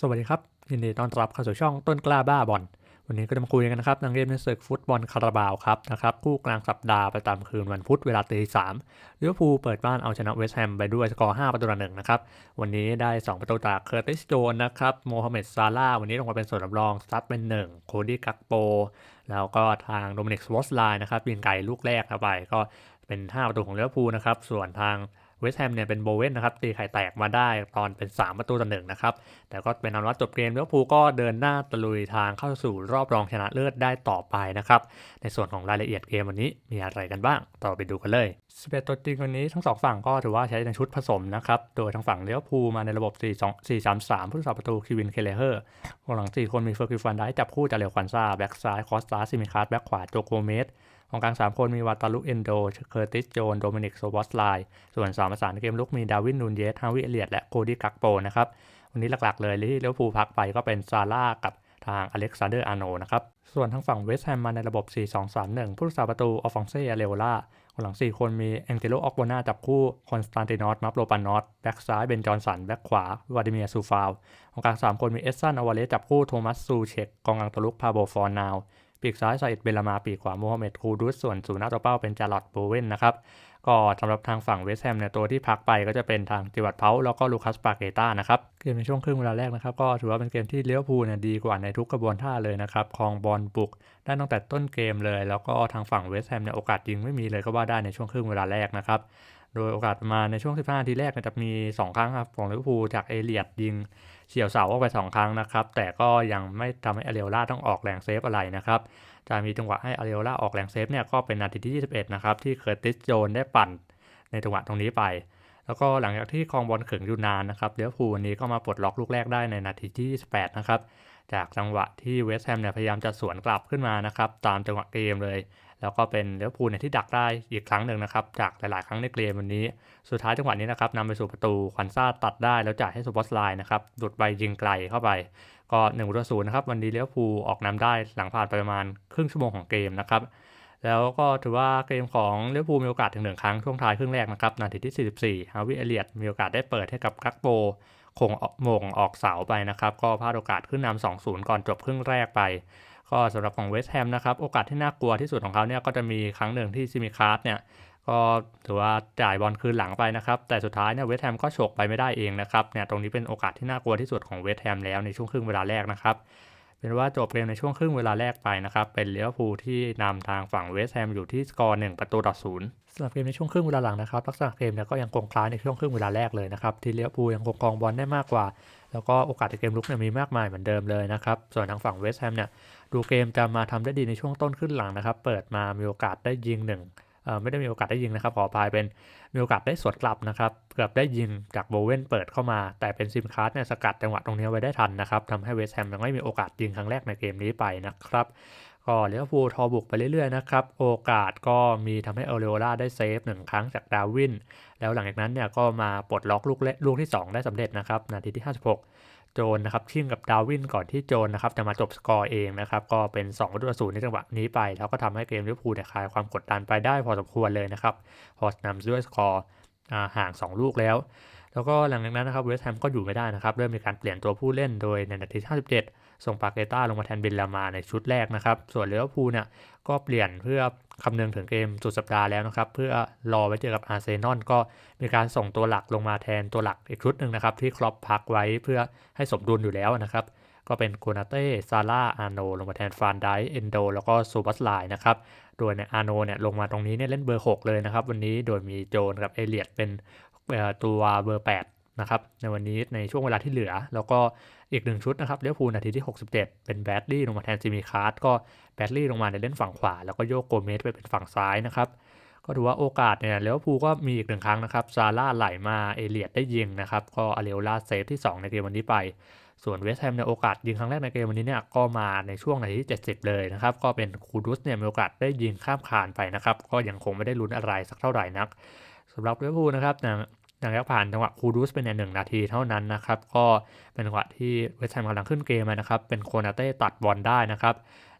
สวัสดีครับ ยินดีต้อนรับเข้าสู่ช่องต้นกล้าบ้าบอลวันนี้ก็จะมาคุยกันนะครับในเกมในศึกฟุตบอลคาราบาวครับนะครับคู่กลางสัปดาห์ประจำคืนวันพุธเวลาตีสามลิเวอร์พูลเปิดบ้านเอาชนะเวสต์แฮมไปด้วยสกอร์5ประตูต่อหนึ่งนะครับ วันนี้ได้ 2 ประตูจากเคอร์ติสโจนนะครับโมฮัมเหม็ดซาร่าวันนี้ลงมาเป็นส่วนสำรองซัดเป็นหนึ่งโคดี้กักโป แล้วก็ทางโดมินิกสวอสไลน์นะครับยิงไก่ลูกแรกเข้าไปก็เป็น 5 ประตูของลิเวอร์พูลนะครับส่วนทาง เวสต์แฮมเนี่ยเป็นโบเวนนะครับตีไข่แตกมาได้ตอนเป็น 3 ประตูต่อหนึ่งนะครับ แต่ก็เป็นอันว่าจบเกมลิเวอร์พูลก็เดินหน้าตะลุยทางเข้าสู่รอบรองชนะเลิศได้ต่อไปนะครับ ในส่วนของรายละเอียดเกมวันนี้มีอะไรกันบ้าง ต่อไปดูกันเลย11ตัวจริงวันนี้ทั้งสองฝั่งก็ถือว่าใช้ในชุดผสมนะครับ โดยทางฝั่งลิเวอร์พูมาในระบบ 4 2 4 3 3 ผู้รักษาประตูคิวินเคเลเฮอร์กองหลัง 4 คนมีเฟอร์กิฟันได้จับคู่จากเลวควันซาแบ็กซ้ายคอสตาซิมิคาร์แบ็กขวาโจโกเมส องกลาง 3 คนมีวาตาลุเอนโด เคอร์ติส โจน โดมินิก โซบอสไลส่วน3ประสานเกมลุกมีดาวิน นูนเยส ฮาวิเอเลียด และโคดี้กักโปนะครับ วันนี้หลักๆเลยที่เลี้ยวภูพักไปก็เป็นซาร่ากับทางอเล็กซานเดอร์ อาโนนะครับ ส่วนทางฝั่งเวสต์แฮมมาในระบบ 4-2-3-1 ผู้รักษาประตูออฟฟองเซ่เรโอล่าคนหลัง 4 คนมีแองเจโลออกโบนาจับคู่ คอนสแตนตินอส มัฟโลปานอส แบ็กซ้าย เบนจอนสัน แบ็กขวา วลาดิเมียซูฟาวของกลาง 3 คนมีเอสซันอวาเลสจับคู่ โทมัสซูเชกกองกลางตัวลุก พาโบฟอร์นาว ปีกซ้ายซาอิดเบลามาปีกขวาโมฮัมเหม็ดคูดุสส่วนศูนย์หน้าตัวเป้าเป็นจาร์ลอตโบเวนนะครับก็สำหรับทางฝั่งเวสต์แฮมเนี่ยตัวที่พักไปก็จะเป็นทางจิวัตเพาแล้วก็ลูคัสปาเกต้านะครับเกมในช่วงครึ่งเวลาแรกนะครับ ก็ถือว่าเป็นเกมที่เลี้ยวภูเนี่ยดีกว่าในทุกกระบวนท่าเลยนะครับคลองบอลบุกได้ตั้งแต่ต้นเกมเลย แล้วก็ทางฝั่งเวสต์แฮมเนี่ยโอกาสยิงไม่มีเลยก็ว่าได้ในช่วงครึ่งเวลาแรกนะครับโดยโอกาสมาในช่วง 15 นาทีแรกจะมี 2 ครั้งครับของลิเวอร์พูลจากเอเลียดยิง เฉียวเสาออกไป 2 ครั้งนะครับ แต่ก็ยังไม่ทำให้อเรโอล่าต้องออกแรงเซฟอะไรนะครับจะมีจังหวะให้อาริโอล่าออกแรงเซฟเนี่ยก็เป็นนาทีที่ 21 นะครับ ที่เคอร์ติสโจนได้ปั่นในจังหวะตรงนี้ไป แล้วก็หลังจากที่คลองบอลขึงอยู่นานนะครับเดี๋ยวพูวันนี้ก็มาปลดล็อกลูกแรกได้ในนาทีที่ 28 นะครับจากจังหวะที่เวสต์แฮมเนี่ยพยายามจะสวนกลับขึ้นมานะครับตามจังหวะเกมเลย แล้วก็เป็นเลี้ยวพูเนี่ยที่ดักได้อีกครั้งหนึ่งนะครับจากหลาย ๆ ครั้งในเกมวันนี้ สุดท้ายจังหวะนี้นะครับนำไปสู่ประตูควันซ่าตัดได้แล้วจ่ายให้ซูเปอร์สไลน์นะครับดุดไปยิงไกลเข้าไป ก็1นึ่งประตูนะครับวันนี้เลี้ยวภูออกนำได้หลังผ่านไปประมาณครึ่งชั่วโมงของเกมนะครับแล้วก็ถือว่าเกมของเลี้ยวภูมีโอกาสถึงหนึ่งครั้งช่วงท้ายครึ่งแรกนะครับนาทีที่ 44ฮาวิเอเลียดมีโอกาสได้เปิดให้กับกักโบคงโมงออกเสาไปนะครับก็พลาดโอกาสขึ้นนำ2-0 ก่อนจบครึ่งแรกไป ก็สำหรับของเวสต์แฮมนะครับ โอกาสที่น่ากลัวที่สุดของเขาเนี่ยก็จะมีครั้งหนึ่งที่ซิมิคาร์ดเนี่ยก็ถือว่าจ่ายบอลคืนหลังไปนะครับ แต่สุดท้ายเนี่ยเวสต์แฮมก็ฉกไปไม่ได้เองนะครับเนี่ยตรงนี้เป็นโอกาสที่น่ากลัวที่สุดของเวสต์แฮมแล้วในช่วงครึ่งเวลาแรกนะครับเป็นว่าจบเกมในช่วงครึ่งเวลาแรกไปนะครับเป็นเลี้ยวภูที่นำทางฝั่งเวสต์แฮมอยู่ที่สกอร์หนึ่งประตูต่อศูนย์สำหรับเกมในช่วงครึ่งเวลาหลังนะครับลักษณะเกมเนี่ยก็ยังคงคล้ายในช่วงครึ่งเวลาแรกเลยนะครับที่เลี้ยวภูยังคงกองบอลได้มากกว่า แล้วก็โอกาสในเกมลุกเนี่ยมีมากมายเหมือนเดิมเลยนะครับ ส่วนทางฝั่งเวสต์แฮมเนี่ยดูเกมจะมาทำได้ดีในช่วงต้นขึ้นหลังนะครับ เปิดมามีโอกาสได้ยิงหนึ่งไม่ได้มีโอกาสได้ยิงนะครับ ขอพายเป็นมีโอกาสได้สวนกลับนะครับ เกือบได้ยิงจากโบเวนเปิดเข้ามา แต่เป็นซิมคาร์ดเนี่ยสกัดจังหวะตรงนี้ไว้ได้ทันนะครับทำให้เวสต์แฮมยังไม่มีโอกาสยิงครั้งแรกในเกมนี้ไปนะครับ ก็เลี้ยวฟูทอบุกไปเรื่อยๆนะครับ โอกาสก็มีทำให้เอเลโอล่าได้เซฟหนึ่งครั้งจากดาวิน แล้วหลังจากนั้นเนี่ยก็มาปลดล็อกลูกลูกที่ 2 ได้สำเร็จนะครับ นาทีที่ 56 โจนนะครับชิ่งกับดาวินก่อนที่โจนนะครับจะมาจบสกอร์เองนะครับ ก็เป็น2ประตูต่อศูนย์ในจังหวะนี้ไป แล้วก็ทำให้เกมลิเวอร์พูลเนี่ยคลายความกดดันไปได้พอสมควรเลยนะครับ พอนำด้วยสกอร์ห่าง 2 ลูกแล้ว แล้วก็หลังจากนั้นนะครับเวสต์แฮมก็อยู่ไม่ได้นะครับ เริ่มมีการเปลี่ยนตัวผู้เล่นโดยในนาทีที่57 ส่งปาเกต้าลงมาแทนเบนลามาในชุดแรกนะครับ ส่วนเลิเวอร์พูเนี่ยก็เปลี่ยนเพื่อคำนึงถึงเกมสุดสัปดาห์แล้วนะครับ เพื่อรอไว้เจอกับอาร์เซนอลก็มีการส่งตัวหลักลงมาแทนตัวหลักอีกชุดหนึ่งนะครับ ที่ครอปพักไว้เพื่อให้สมดุลอยู่แล้วนะครับก็เป็นโกนาเต้ ซาร่า อาโน ลงมาแทนฟานไดเอนโด แล้วก็ซูบัสไลนะครับ โดยในอาโนเนี่ยลงมาตรงนี้เนี่ยเล่นเบอร์ 6 เลยนะครับ วันนี้โดยมีโจนกับเอเลียดเป็นตัวเบอร์ 8 นะครับในวันนี้ในช่วงเวลาที่เหลือ แล้วก็อีกหนึ่งชุดนะครับเลี้ยวพูนาทีที่ 67 เป็นแบดลี่ลงมาแทนจิมีคาร์ดก็แบดลี่ลงมาในเล่นฝั่งขวา แล้วก็โยกโกเมสไปเป็นฝั่งซ้ายนะครับก็ถือว่าโอกาสเนี่ยเลี้ยวพูก็มีอีกหนึ่งครั้งนะครับซาร่าไหลมาเอเลียดได้ยิงนะครับก็อาเรโอลาเซฟที่ 2 ในเกมวันนี้ไปส่วนเวสต์แฮมในโอกาสยิงครั้งแรกในเกมวันนี้เนี่ยก็มาในช่วงนาทีที่ 70 เลยนะครับ ก็เป็นคูดุสเนี่ยมีโอกาสได้ยิงข้ามคานไปนะครับ ก็ยังคงไม่ได้ลุ้นอะไรสักเท่าไหร่นักสำหรับเลี้ยวพูนะครับ หลังจากผ่านจังหวะคูดูสเป็นหนึ่งนาทีเท่านั้นนะครับ ก็เป็นจังหวะที่เวสต์แฮมกำลังขึ้นเกมนะครับ เป็นโคนาเต้ตัดบอลได้นะครับ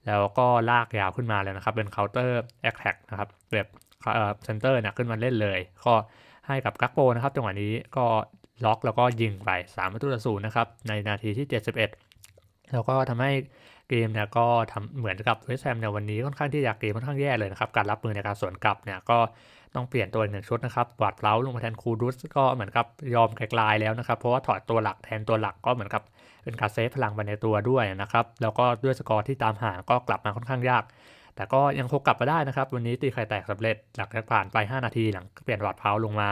แล้วก็ลากยาวขึ้นมาเลยนะครับ เป็นเคาน์เตอร์แอคแท็กนะครับแบบเซนเตอร์เนี่ยขึ้นมาเล่นเลย ก็ให้กับกักโปนะครับ จังหวะนี้ก็ล็อกแล้วก็ยิงไป3ประตูต่อศูนย์นะครับ ในนาทีที่ 71 แล้วก็ทำให้เกมเนี่ยก็ทำเหมือนกับเวสต์แฮมเนี่ยวันนี้ค่อนข้างที่จะเกมค่อนข้างแย่เลยนะครับ การรับมือในการสวนกลับเนี่ยก็ ต้องเปลี่ยนตัวอีกหนึ่งชุดนะครับบาดเล้าลงมาแทนคูรุสก็เหมือนกับยอมไกลๆแล้วนะครับ เพราะว่าถอดตัวหลักแทนตัวหลักก็เหมือนกับเป็นการเซฟพลังไปในตัวด้วยนะครับ แล้วก็ด้วยสกอร์ที่ตามหาก็กลับมาค่อนข้างยาก แต่ก็ยังคงกลับมาได้นะครับ วันนี้ตีไข่แตกสำเร็จหลังจากผ่านไป 5 นาทีหลังเปลี่ยนบาดเล้าลงมา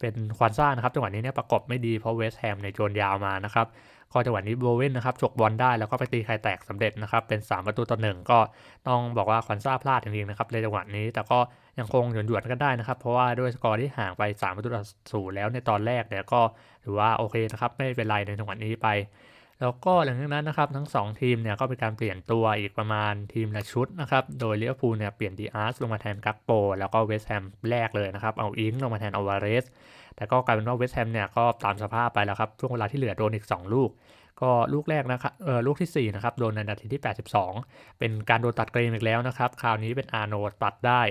เป็นควานซ่านะครับจังหวะนี้เนี่ยประกบไม่ดีเพราะเวสแฮมในโจนยาวมานะครับก็จังหวะนี้โบเวนนะครับฉกบอลได้แล้วก็ไปตีไข่แตกสำเร็จนะครับเป็น 3 ประตูต่อหนึ่งก็ต้องบอกว่าควันซ่าพลาดจริงๆนะครับในจังหวะนี้แต่ก็ ยังคงหยวนหยวนกันได้นะครับ เพราะว่าด้วยสกอร์ที่ห่างไป3ประตูต่อศูนย์แล้วในตอนแรกเนี่ยก็ถือว่าโอเคนะครับ ไม่เป็นไรในจังหวะนี้ไป แล้วก็หลังจากนั้นนะครับทั้ง 2 ทีมเนี่ยก็เป็นการเปลี่ยนตัวอีกประมาณทีมละชุดนะครับ โดยเลี้ยวพูเนี่ยเปลี่ยนดีอาร์สลงมาแทนกักโป แล้วก็เวสแฮมแรกเลยนะครับ เอาอิงลงมาแทนอวาเรส แต่ก็กลายเป็นว่าเวสแฮมเนี่ยก็ตามสภาพไปแล้วครับช่วงเวลาที่เหลือโดนอีก 2 ลูกก็ลูกแรกนะครับเออลูกที่ 4 นะครับ โดนในนาทีที่ 82 เป็นการโดนตัดเกมอีกแล้วนะครับ คราวนี้เป็นอาโนตัดได้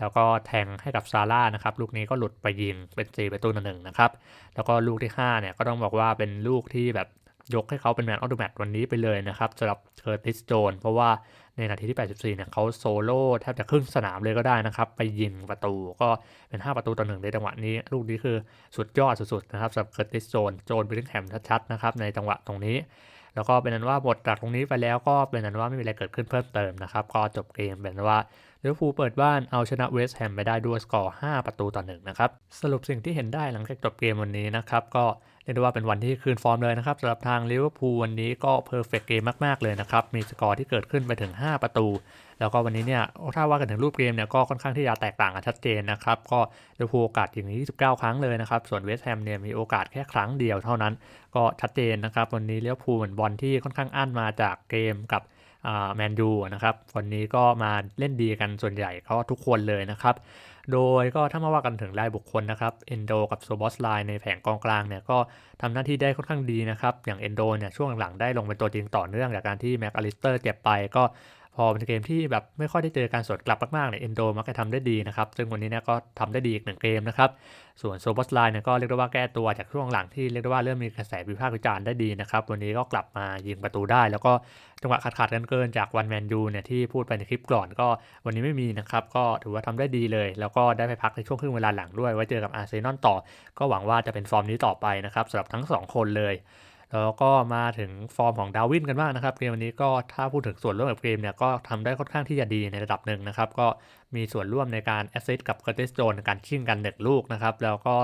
แล้วก็แทงให้กับซาร่านะครับลูกนี้ก็หลุดไปยิงเป็น4ประตูต่อหนึ่งนะครับแล้วก็ลูกที่5เนี่ยก็ต้องบอกว่าเป็นลูกที่แบบยกให้เขาเป็นแมนออฟเดอะแมตวันนี้ไปเลยนะครับสำหรับเคอร์ติสโจนเพราะว่าในนาทีที่ 84 เนี่ยเขาโซโล่แทบจะครึ่งสนามเลยก็ได้นะครับ ไปยิงประตูก็เป็น 5 ประตูต่อหนึ่งในจังหวะนี้ ลูกนี้คือสุดยอดสุดๆนะครับสำหรับเคอร์ติสโจนโจนบิลลิงแฮมชัดๆนะครับในจังหวะตรงนี้ แล้วก็เป็นนั้นว่าหมดจากตรงนี้ไปแล้วก็เป็นนั้นว่าไม่มีอะไรเกิดขึ้นเพิ่มเติมนะครับ ก็จบเกมเป็นว่า ลิเวอร์พูลเปิดบ้านเอาชนะเวสต์แฮมไปได้ด้วยสกอร์ 5 ประตูต่อหนึ่งนะครับสรุปสิ่งที่เห็นได้หลังจากจบเกมวันนี้นะครับก็เรียกได้ว่าเป็นวันที่คืนฟอร์มเลยนะครับสำหรับทางลิเวอร์พูลวันนี้ก็เพอร์เฟกเกมมากๆเลยนะครับมีสกอร์ที่เกิดขึ้นไปถึง 5 ประตู แล้วก็วันนี้เนี่ยถ้าว่ากันถึงรูปเกมเนี่ยก็ค่อนข้างที่จะแตกต่างกันชัดเจนนะครับก็ลิเวอร์พูลโอกาสอย่างนี้29 ครั้งเลยนะครับส่วนเวสต์แฮมเนี่ยมีโอกาสแค่ครั้งเดียวเท่านั้น ก็ชัดเจนนะครับวันนี้ลิเวอร์พูลเหมือนบอลที่ค่อนข้างอั้นมาจากเกมกับ แมนยูนะครับวันนี้ก็มาเล่นดีกันส่วนใหญ่ก็ทุกคนเลยนะครับ โดยก็ถ้ามาว่ากันถึงรายบุคคลนะครับเอนโดกับโซบอสไลน์ในแผงกองกลางเนี่ยก็ทำหน้าที่ได้ค่อนข้างดีนะครับ อย่างเอนโดเนี่ยช่วงหลังได้ลงเป็นตัวจริงต่อเนื่องจากการที่แม็กอลิสเตอร์เจ็บไปก็ พอเป็นเกมที่แบบไม่ค่อยได้เจอการสวนกลับมากๆเนี่ยเอนโดมักจะทำได้ดีนะครับ ซึ่งวันนี้เนี่ยก็ทำได้ดีอีกหนึ่งเกมนะครับ ส่วนโซบอสไลน์เนี่ยก็เรียกได้ว่าแก้ตัวจากช่วงหลังที่เรียกได้ว่าเริ่มมีกระแสวิพากษ์วิจารณ์ได้ดีนะครับ วันนี้ก็กลับมายิงประตูได้ แล้วก็จังหวะขาดขาดกันเกินจากวันแมนยูเนี่ยที่พูดไปในคลิปก่อนก็วันนี้ไม่มีนะครับ ก็ถือว่าทำได้ดีเลย แล้วก็ได้ไปพักในช่วงครึ่งเวลาหลังด้วยไว้เจอกับอาร์เซนอลต่อ ก็หวังว่าจะเป็นฟอร์มนี้ต่อไปนะครับสำหรับทั้ง 2 คนเลย แล้วก็มาถึงฟอร์มของดาวินกันบ้างนะครับเกมวันนี้ก็ถ้าพูดถึงส่วนร่วมกับเกมเนี่ยก็ทำได้ค่อนข้างที่จะดีในระดับหนึ่งนะครับ ก็ มีส่วนร่วมในการแอสซิสต์กับเคอร์ติสโจนในการชิงกันเด็กลูกนะครับ แล้วก็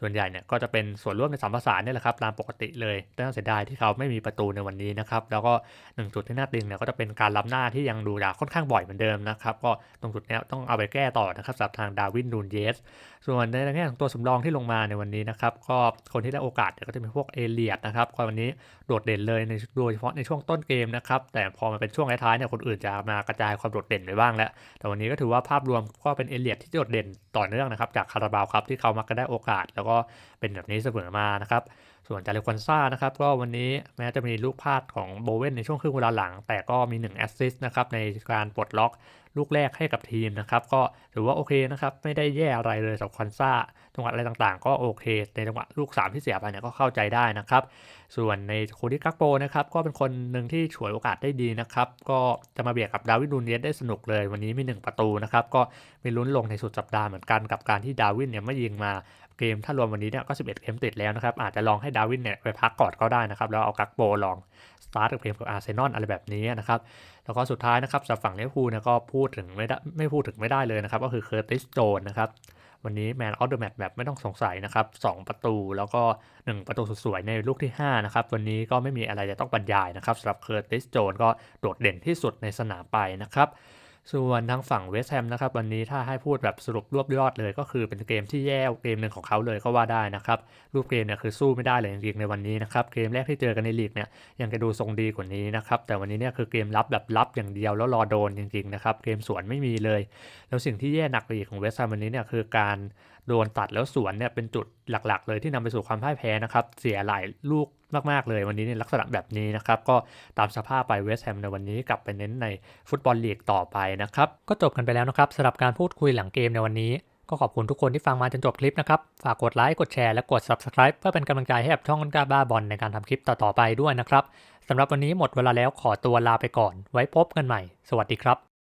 ส่วนใหญ่เนี่ยก็จะเป็นส่วนร่วมในสามภาษานนี่แหละครับตามปกติเลยแต่น่าเสียดายที่เขาไม่มีประตูในวันนี้นะครับแล้วก็หนึ่งจุดที่น่าติงเนี่ยก็จะเป็นการล้ำหน้าที่ยังดูดาค่อนข้างบ่อยเหมือนเดิมนะครับก็ตรงจุดนี้ต้องเอาไปแก้ต่อนะครับสำหรับทางดาวินนูนเยส ส่วนในแง่ของตัวสำรองที่ลงมาในวันนี้นะครับก็คนที่ได้โอกาสก็จะเป็นพวกเอเลียดนะครับก็วันนี้โดดเด่นเลยในโดยเฉพาะในช่วงต้นเกมนะครับแต่พอมาเป็นช่วงท้ายๆเนี่ยคนอื่นจะมากระจายความโดดเด่นไปบ้างแล้วแต่วันนี้ก็ถือว่าภาพรวมก็เป็นเอเลียดที่โดดเด่นต่อเนื่องนะครับ จากคาราบาวครับที่เขามักจะได้โอกาส แล้วก็เป็นแบบนี้เสมอมานะครับ ส่วนจาเลคอนซ่านะครับก็วันนี้แม้จะมีลูกพลาดของโบเวนในช่วงครึ่งเวลาหลัง แต่ก็มี1แอสซิสต์นะครับในการปลดล็อกลูกแรกให้กับทีมนะครับก็ถือว่าโอเคนะครับไม่ได้แย่อะไรเลยสำหรับคอนซ่าจังหวะอะไรต่างๆ ก็โอเค ในจังหวะลูก 3 ที่เสียไปเนี่ยก็เข้าใจได้นะครับ ส่วนในโคดิกักโปนะครับก็เป็นคนหนึ่งที่ฉวยโอกาสได้ดีนะครับก็จะมาเบียดกับดาวินนูเยสได้สนุกเลย วันนี้มี 1 ประตูนะครับก็มีลุ้นลงในสุดสัปดาห์เหมือนกันกับการที่ดาวินเนี่ยไม่ยิงมา เกม ถ้ารวมวันนี้เนี่ยก็11เกมติดแล้วนะครับ อาจจะลองให้ดาวินเนี่ยไปพักก่อนก็ได้นะครับ แล้วเอากักโปลองสตาร์ทกับเกมกับอาร์เซนอลอะไรแบบนี้นะครับ แล้วก็สุดท้ายนะครับสำหรับฝั่งลิเวอร์พูลเนี่ยก็พูดถึงไม่ได้ไม่พูดถึงไม่ได้เลยนะครับ ก็คือเคอร์ติสโจนนะครับวันนี้แมนออฟเดอะแมตช์แบบไม่ต้องสงสัยนะครับ 2 ประตูแล้วก็ 1 ประตูสวยๆในลูกที่ 5 นะครับ วันนี้ก็ไม่มีอะไรจะต้องบรรยายนะครับสำหรับเคอร์ติสโจนก็โดดเด่นที่สุดในสนามไปนะครับ ส่วนทางฝั่งเวสต์แฮมนะครับวันนี้ถ้าให้พูดแบบสรุปรวบยอดเลย ก็คือเป็นเกมที่แย่เกมหนึ่งของเขาเลยก็ว่าได้นะครับรูปเกมเนี่ยคือสู้ไม่ได้เลยจริงๆในวันนี้นะครับเกมแรกที่เจอกันในลีกเนี่ยยังจะดูทรงดีกว่านี้นะครับแต่วันนี้เนี่ยคือเกมรับแบบรับอย่างเดียวแล้วรอโดนจริงๆนะครับเกมสวนไม่มีเลย แล้วสิ่งที่แย่หนักไปอีกของเวสต์แฮมวันนี้เนี่ยคือการโดนตัดแล้วสวนเนี่ยเป็นจุดหลักๆ เลยที่นำไปสู่ความพ่ายแพ้นะครับ เสียหลายลูกมากๆเลยวันนี้ในลักษณะแบบนี้นะครับ ก็ตามสภาพไปเวสต์แฮมในวันนี้กลับไปเน้นในฟุตบอลลีกต่อไปนะครับ ก็จบกันไปแล้วนะครับสำหรับการพูดคุยหลังเกมในวันนี้ ก็ขอบคุณทุกคนที่ฟังมาจนจบคลิปนะครับ ฝากกดไลค์กดแชร์และกด Subscribe เพื่อเป็นกำลังใจให้กับช่องกล้าบ้าบอลในการทำคลิปต่อๆไปด้วยนะครับสำหรับวันนี้หมดเวลาแล้วขอตัวลาไปก่อน ไว้พบกันใหม่ สวัสดีครับ